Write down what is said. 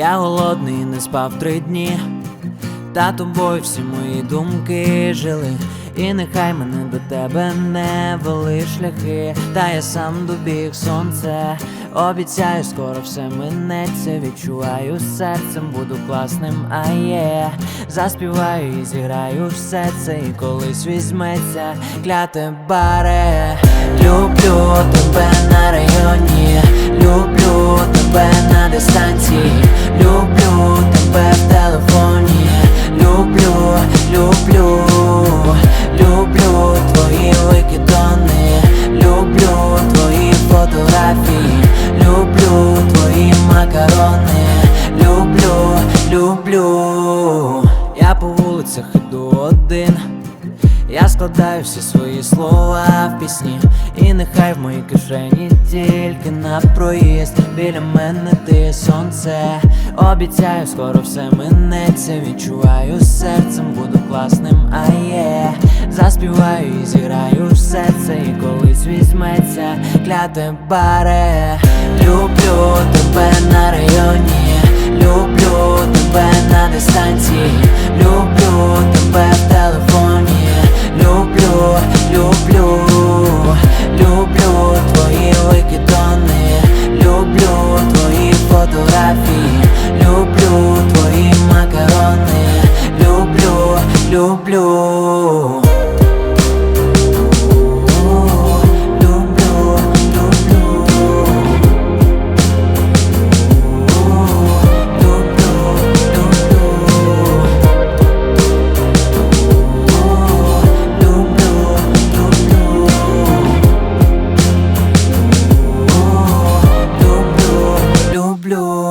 Я голодний, не спав три дні. Та тобою всі мої думки жили. І нехай мене до тебе не вели шляхи, та я сам добіг сонце. Обіцяю, скоро все минеться. Відчуваю серцем, буду класним, а є. Заспіваю і зіграю все це, і колись візьметься, кляте баре. Люблю тебе макарони, люблю, люблю. Я по вулицях іду один. Я складаю всі свої слова в пісні, і нехай в моїй кишені тільки на проїзд біля мене ти сонце. Обіцяю, скоро все минеться. Відчуваю серцем, буду класним, а є. Заспіваю і зіграю все це, і колись візьметься, кляте баре. Люблю тебе на районі, люблю тебе на дистанції, люблю тебе в телефоні, люблю, люблю, люблю твої викидони, люблю твої фотографії, люблю твої макарони, люблю, люблю. flor.